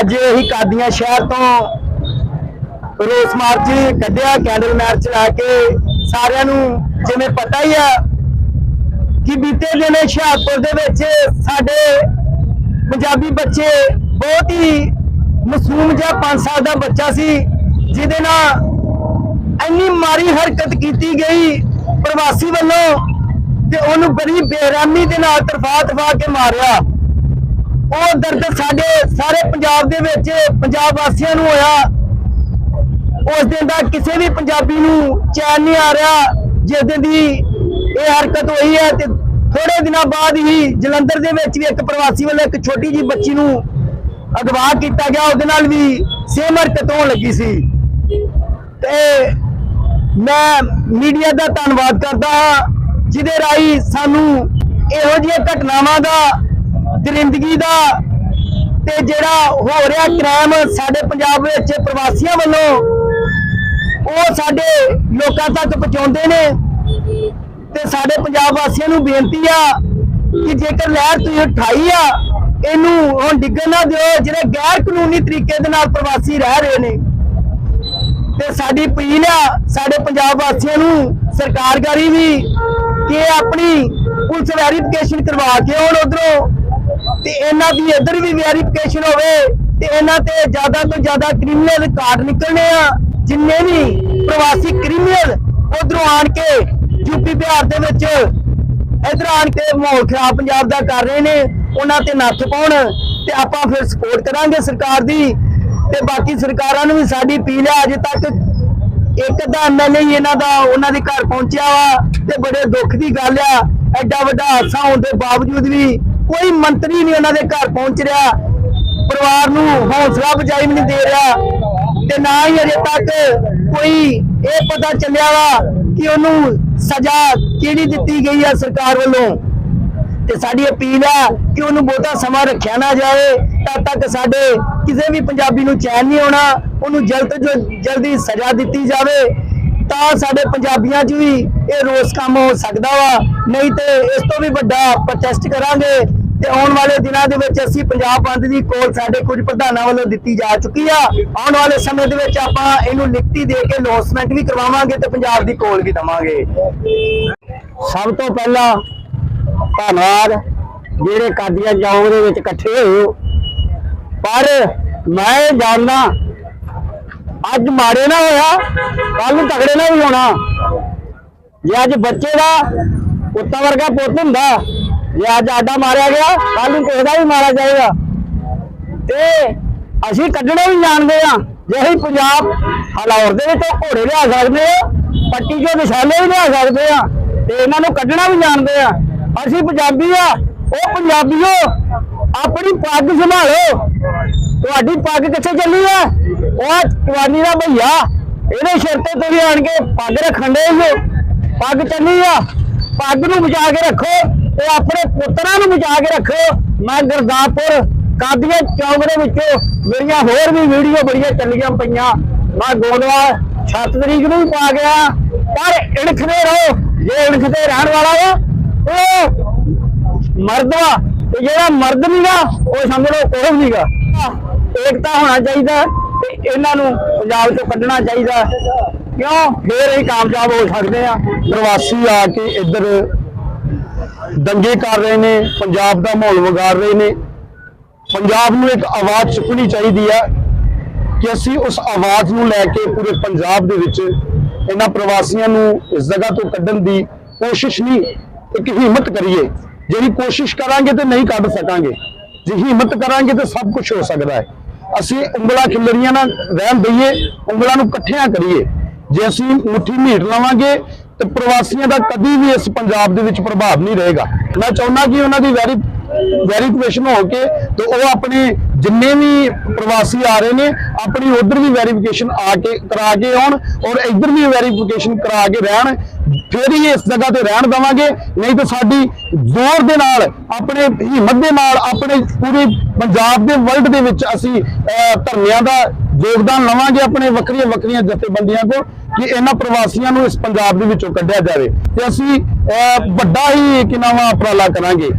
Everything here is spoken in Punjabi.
ਅੱਜ ਇਹੀ ਕਾਦੀਆਂ ਸ਼ਹਿਰ ਤੋਂ ਰੋਸ ਮਾਰਚ ਕੱਢਿਆ ਕੈਂਡਲ ਮਾਰਚ ਲਾ ਕੇ ਸਾਰਿਆਂ ਨੂੰ ਜਿਵੇਂ ਪਤਾ ਹੀ ਆ ਕਿ ਬੀਤੇ ਦਿਨ ਹੁਸ਼ਿਆਰਪੁਰ ਦੇ ਵਿੱਚ ਸਾਡੇ ਪੰਜਾਬੀ ਬੱਚੇ ਬਹੁਤ ਹੀ ਮਾਸੂਮ ਜਿਹਾ 5 ਸਾਲ ਦਾ ਬੱਚਾ ਸੀ, ਜਿਹਦੇ ਨਾਲ ਇੰਨੀ ਮਾੜੀ ਹਰਕਤ ਕੀਤੀ ਗਈ ਪ੍ਰਵਾਸੀ ਵੱਲੋਂ ਤੇ ਉਹਨੂੰ ਬੜੀ ਬੇਰਹਿਮੀ ਦੇ ਨਾਲ ਤਰਫਾ ਤਰਫਾ ਕੇ ਮਾਰਿਆ। ਉਹ ਦਰਦ ਸਾਡੇ ਸਾਰੇ ਪੰਜਾਬ ਦੇ ਵਿੱਚ ਪੰਜਾਬ ਵਾਸੀਆਂ ਨੂੰ ਹੋਇਆ। ਉਸ ਦਿਨ ਦਾ ਕਿਸੇ ਵੀ ਪੰਜਾਬੀ ਨੂੰ ਚੈਨ ਨਹੀਂ ਆ ਰਿਹਾ। ਜਿਸ ਦਿਨ ਦੀ ਇਹ ਹਰਕਤ ਹੋਈ ਹੈ ਤੇ ਥੋੜੇ ਦਿਨਾਂ ਬਾਅਦ ਹੀ ਜਲੰਧਰ ਦੇ ਵਿੱਚ ਵੀ ਇੱਕ ਪ੍ਰਵਾਸੀ ਵੱਲੋਂ ਇੱਕ ਛੋਟੀ ਜੀ ਬੱਚੀ ਨੂੰ ਅਗਵਾ ਕੀਤਾ ਗਿਆ। ਉਹਦੇ ਨਾਲ ਵੀ ਸੇਮ ਹਰਕਤ ਹੋਣ ਲੱਗੀ ਸੀ। ਤੇ ਮੈਂ ਮੀਡੀਆ ਦਾ ਧੰਨਵਾਦ ਕਰਦਾ ਹਾਂ, ਜਿਹਦੇ ਰਾਹੀਂ ਸਾਨੂੰ ਇਹੋ ਜਿਹੀਆਂ ਘਟਨਾਵਾਂ ਦਾ ਦਰਿੰਦਗੀ ਦਾ ਤੇ ਜਿਹੜਾ ਹੋ ਰਿਹਾ ਕ੍ਰਾਈਮ ਸਾਡੇ ਪੰਜਾਬ ਵਿੱਚ ਪ੍ਰਵਾਸੀਆਂ ਵੱਲੋਂ, ਉਹ ਸਾਡੇ ਲੋਕਾਂ ਤੱਕ ਪਹੁੰਚਾਉਂਦੇ ਨੇ। ਤੇ ਸਾਡੇ ਪੰਜਾਬ ਵਾਸੀਆਂ ਨੂੰ ਬੇਨਤੀ ਆ ਕਿ ਜੇਕਰ ਲਹਿਰ ਤੁਸੀਂ ਉਠਾਈ ਆ, ਇਹਨੂੰ ਹੁਣ ਡਿੱਗਣ ਨਾ ਦਿਓ, ਜਿਹੜੇ ਗੈਰ ਕਾਨੂੰਨੀ ਤਰੀਕੇ ਦੇ ਨਾਲ ਪ੍ਰਵਾਸੀ ਰਹਿ ਰਹੇ ਨੇ। ਤੇ ਸਾਡੀ ਅਪੀਲ ਆ, ਸਾਡੇ ਪੰਜਾਬ ਵਾਸੀਆਂ ਨੂੰ ਸਰਕਾਰਗਾਰੀ ਵੀ, ਕਿ ਆਪਣੀ ਪੁਲਿਸ ਵੈਰੀਫਿਕੇਸ਼ਨ ਕਰਵਾ ਕੇ ਹੁਣ ਉਧਰੋਂ ਤੇ ਇਹਨਾਂ ਦੀ ਇੱਧਰ ਵੀ ਵੈਰੀਫਿਕੇਸ਼ਨ ਹੋਵੇ ਤੇ ਇਹਨਾਂ ਤੇ ਜ਼ਿਆਦਾ ਤੋਂ ਜ਼ਿਆਦਾ ਕ੍ਰਿਮੀਨਲ ਰਿਕਾਰਡ ਨਿਕਲਣੇ ਆ। ਜਿੰਨੇ ਵੀ ਪ੍ਰਵਾਸੀ ਕ੍ਰਿਮੀਨਲ ਉਧਰੋਂ ਆਣ ਕੇ ਯੂਪੀ ਬਿਹਾਰ ਦੇ ਵਿੱਚ ਇਧਰ ਆਣ ਕੇ ਮਾਹੌਲ ਖਰਾਬ ਪੰਜਾਬ ਦਾ ਕਰ ਰਹੇ ਨੇ, ਉਹਨਾਂ ਤੇ ਨੱਥ ਪਾਉਣ ਤੇ ਆਪਾਂ ਫਿਰ ਸਪੋਰਟ ਕਰਾਂਗੇ ਸਰਕਾਰ ਦੀ ਤੇ ਬਾਕੀ ਸਰਕਾਰਾਂ ਨੂੰ ਵੀ ਸਾਡੀ ਅਪੀਲ ਹੈ ਅਜੇ ਤੱਕ ਇੱਕ ਅੱਧਾ ਐਮਐਲਏ ਹੀ ਇਹਨਾਂ ਦਾ ਉਹਨਾਂ ਦੇ ਘਰ ਪਹੁੰਚਿਆ ਵਾ ਤੇ ਬੜੇ ਦੁੱਖ ਦੀ ਗੱਲ ਆ। ਐਡਾ ਵੱਡਾ ਹਾਦਸਾ ਹੋਣ ਦੇ ਬਾਵਜੂਦ ਵੀ ਕੋਈ ਮੰਤਰੀ ਨਹੀਂ ਉਹਨਾਂ ਦੇ ਘਰ ਪਹੁੰਚ ਰਿਹਾ। ਪਰਿਵਾਰ ਨੂੰ ਹੌਸਲਾ ਬਜਾਈ ਵੀ ਨਹੀਂ ਦੇ ਰਿਹਾ। ਤੇ ਨਾ ਹੀ ਅਜੇ ਤੱਕ ਕੋਈ ਇਹ ਪਤਾ ਚੱਲਿਆ ਵਾ ਕਿ ਉਹਨੂੰ ਸਜ਼ਾ ਕਿਹੜੀ ਦਿੱਤੀ ਗਈ ਆ ਸਰਕਾਰ ਵੱਲੋਂ। ਤੇ ਸਾਡੀ ਅਪੀਲ ਆ ਕਿ ਉਹਨੂੰ ਬਹੁਤਾ ਸਮਾਂ ਰੱਖਿਆ ਨਾ ਜਾਵੇ। ਤਦ ਤੱਕ ਸਾਡੇ ਕਿਸੇ ਵੀ ਪੰਜਾਬੀ ਨੂੰ ਚੈਨ ਨਹੀਂ ਆਉਣਾ, ਉਹਨੂੰ ਜਲਦ ਤੋਂ ਜਲਦੀ ਸਜ਼ਾ ਦਿੱਤੀ ਜਾਵੇ। ਤਾਂ ਸਾਡੇ ਪੰਜਾਬੀਆਂ 'ਚ ਵੀ ਇਹ ਰੋਸ ਕੰਮ ਹੋ ਸਕਦਾ ਵਾ। ਨਹੀਂ ਤੇ ਇਸ ਤੋਂ ਵੀ ਵੱਡਾ ਪ੍ਰੋਟੈਸਟ ਕਰਾਂਗੇ। ਤੇ ਆਉਣ ਵਾਲੇ ਦਿਨਾਂ ਦੇ ਵਿੱਚ ਅਸੀਂ ਪੰਜਾਬ ਬੰਦ ਦੀ ਕੋਲ ਸਾਡੇ ਕੁਝ ਪ੍ਰਧਾਨਾਂ ਵੱਲੋਂ ਦਿੱਤੀ ਜਾ ਚੁੱਕੀ ਆ। ਆਉਣ ਵਾਲੇ ਸਮੇਂ ਦੇ ਵਿੱਚ ਆਪਾਂ ਇਹਨੂੰ ਲਿਖਤੀ ਦੇ ਕੇ ਲੋਸਮੈਂਟ ਵੀ ਕਰਵਾਵਾਂਗੇ ਤੇ ਪੰਜਾਬ ਦੀ ਕੋਲ ਵੀ ਦਵਾਂਗੇ। ਸਭ ਤੋਂ ਪਹਿਲਾਂ ਧੰਨਵਾਦ। ਜਿਹੜੇ ਕਾਦੀਆਂ ਚੌਂਕ ਦੇ ਵਿੱਚ ਇਕੱਠੇ ਹੋਏ ਪਰ ਮੈਂ ਜਾਣਦਾ, ਅੱਜ ਮਾਰੇ ਨਾ ਹੋਇਆ ਕੱਲ ਨੂੰ ਤਗੜੇ ਨਾ ਵੀ ਹੋਣਾ। ਜੇ ਅੱਜ ਬੱਚੇ ਦਾ ਪੁੱਤਾਂ ਵਰਗਾ ਪੁੱਤ ਹੁੰਦਾ ਜੇ ਅੱਜ ਆਡਾ ਮਾਰਿਆ ਗਿਆ ਕੱਲ ਨੂੰ ਕਿਸੇ ਦਾ ਵੀ ਮਾਰਿਆ ਜਾਏਗਾ। ਤੇ ਅਸੀਂ ਕੱਢਣਾ ਵੀ ਜਾਣਦੇ ਆ ਜੇ ਅਸੀਂ ਪੰਜਾਬ ਹਲੌਰ ਦੇ ਵਿੱਚ ਘੋੜੇ ਲਿਆ ਸਕਦੇ ਆ ਪੱਟੀ ਚੋਂ ਨਿਸ਼ਾਨੇ ਵੀ ਲਿਆ ਸਕਦੇ ਆ ਤੇ ਇਹਨਾਂ ਨੂੰ ਕੱਢਣਾ ਵੀ ਜਾਣਦੇ ਆ ਅਸੀਂ ਪੰਜਾਬੀ ਆ, ਉਹ ਪੰਜਾਬੀਓ, ਆਪਣੀ ਪੱਗ ਸੰਭਾਲੋ। ਤੁਹਾਡੀ ਪੱਗ ਕਿੱਥੇ ਚੱਲੀ ਆ? ਉਹ ਜਵਾਨੀ ਦਾ ਭਈਆ ਇਹਦੇ ਸਿਰ ਤੇ ਤੁਸੀਂ ਆਣ ਕੇ ਪੱਗ ਰੱਖਣ ਦੇ ਪੱਗ ਚੱਲੀ ਆ। ਪੱਗ ਨੂੰ ਬਚਾ ਕੇ ਰੱਖੋ। ਤੇ ਆਪਣੇ ਪੁੱਤਰਾਂ ਨੂੰ ਬਚਾ ਕੇ ਰੱਖੋ। ਮੈਂ ਗੁਰਦਾਸਪੁਰ ਕਾਦੀਆਂ ਚੌਂਕ ਦੇ ਵਿੱਚੋਂ ਮੇਰੀਆਂ ਹੋਰ ਵੀ ਵੀਡੀਓ ਬੜੀਆਂ ਚੱਲੀਆਂ ਪਈਆਂ। ਮੈਂ ਗੋਦਵਾਲ 7 ਤਰੀਕ ਨੂੰ ਵੀ ਪਾ ਗਿਆ। ਪਰ ਇਣਖਦੇ ਰਹੋ। ਜੇ ਇਣਖਦੇ ਰਹਿਣ ਵਾਲਾ ਵਾ ਉਹ ਮਰਦ ਵਾ। ਤੇ ਜਿਹੜਾ ਮਰਦ ਨਹੀਂਗਾ ਉਹ ਸਮਝ ਲਓ ਉਹ ਨਹੀਂਗਾ ਏਕਤਾ ਹੋਣਾ ਚਾਹੀਦਾ ਤੇ ਇਹਨਾਂ ਨੂੰ ਪੰਜਾਬ ਤੋਂ ਕੱਢਣਾ ਚਾਹੀਦਾ। ਕਿਉਂ? ਫੇਰ ਅਸੀਂ ਕਾਮਯਾਬ ਹੋ ਸਕਦੇ ਆ। ਪ੍ਰਵਾਸੀ ਆ ਕੇ ਇੱਧਰ ਦੰਗੇ ਕਰ ਰਹੇ ਨੇ, ਪੰਜਾਬ ਦਾ ਮਾਹੌਲ ਵਿਗਾੜ ਰਹੇ ਨੇ। ਪੰਜਾਬ ਨੂੰ ਇੱਕ ਆਵਾਜ਼ ਚੁੱਕਣੀ ਚਾਹੀਦੀ ਹੈ ਕਿ ਅਸੀਂ ਉਸ ਆਵਾਜ਼ ਨੂੰ ਲੈ ਕੇ ਪੂਰੇ ਪੰਜਾਬ ਦੇ ਵਿੱਚ ਇਹਨਾਂ ਪ੍ਰਵਾਸੀਆਂ ਨੂੰ ਇਸ ਜਗ੍ਹਾ ਤੋਂ ਕੱਢਣ ਦੀ ਕੋਸ਼ਿਸ਼ ਨਹੀਂ, ਇੱਕ ਹਿੰਮਤ ਕਰੀਏ। ਜਿਹੜੀ ਕੋਸ਼ਿਸ਼ ਕਰਾਂਗੇ ਤੇ ਨਹੀਂ ਕੱਢ ਸਕਾਂਗੇ। ਜੇ ਹਿੰਮਤ ਕਰਾਂਗੇ ਤੇ ਸਭ ਕੁਝ ਹੋ ਸਕਦਾ ਹੈ। ਅਸੀਂ ਉਂਗਲਾਂ ਖਿਲਰੀਆਂ ਨਾਲ ਰਹਿਣ ਦਈਏ, ਉਂਗਲਾਂ ਨੂੰ ਇਕੱਠਿਆਂ ਕਰੀਏ। ਜੇ ਅਸੀਂ ਮੁੱਠੀ ਮੀਟ ਲਵਾਂਗੇ ਤੇ ਪ੍ਰਵਾਸੀਆਂ ਦਾ ਕਦੀ ਵੀ ਇਸ ਪੰਜਾਬ ਦੇ ਵਿੱਚ ਪ੍ਰਭਾਵ ਨਹੀਂ ਰਹੇਗਾ। ਮੈਂ ਚਾਹੁੰਦਾ ਕਿ ਉਹਨਾਂ ਦੀ ਵੈਰੀ ਵੈਰੀਫਿਕੇਸ਼ਨ ਹੋ ਕੇ ਤੇ ਉਹ ਆਪਣੇ ਜਿੰਨੇ ਵੀ ਪ੍ਰਵਾਸੀ ਆ ਰਹੇ ਨੇ, ਆਪਣੀ ਉਧਰ ਵੀ ਵੈਰੀਫਿਕੇਸ਼ਨ ਆ ਕੇ ਕਰਾ ਕੇ ਆਉਣ ਔਰ ਇੱਧਰ ਵੀ ਵੈਰੀਫਿਕੇਸ਼ਨ ਕਰਾ ਕੇ ਰਹਿਣ। ਫਿਰ ਹੀ ਇਸ ਜਗ੍ਹਾ ਤੇ ਰਹਿਣ ਦਵਾਂਗੇ। ਨਹੀਂ ਤਾਂ ਸਾਡੀ ਜ਼ੋਰ ਦੇ ਨਾਲ, ਆਪਣੇ ਹਿੰਮਤ ਦੇ ਨਾਲ, ਆਪਣੇ ਪੂਰੇ ਪੰਜਾਬ ਦੇ ਵਰਲਡ ਦੇ ਵਿੱਚ ਅਸੀਂ ਧਰਨਿਆਂ ਦਾ ਯੋਗਦਾਨ ਲਵਾਂਗੇ ਆਪਣੇ ਵੱਖਰੀਆਂ ਵੱਖਰੀਆਂ ਜਥੇਬੰਦੀਆਂ ਕੋਲ ਕਿ ਇਹਨਾਂ ਪ੍ਰਵਾਸੀਆਂ ਨੂੰ ਇਸ ਪੰਜਾਬ ਦੇ ਵਿੱਚੋਂ ਕੱਢਿਆ ਜਾਵੇ ਤੇ ਅਸੀਂ ਵੱਡਾ ਹੀ ਕਿ ਨਵਾਂ ਉਪਰਾਲਾ ਕਰਾਂਗੇ।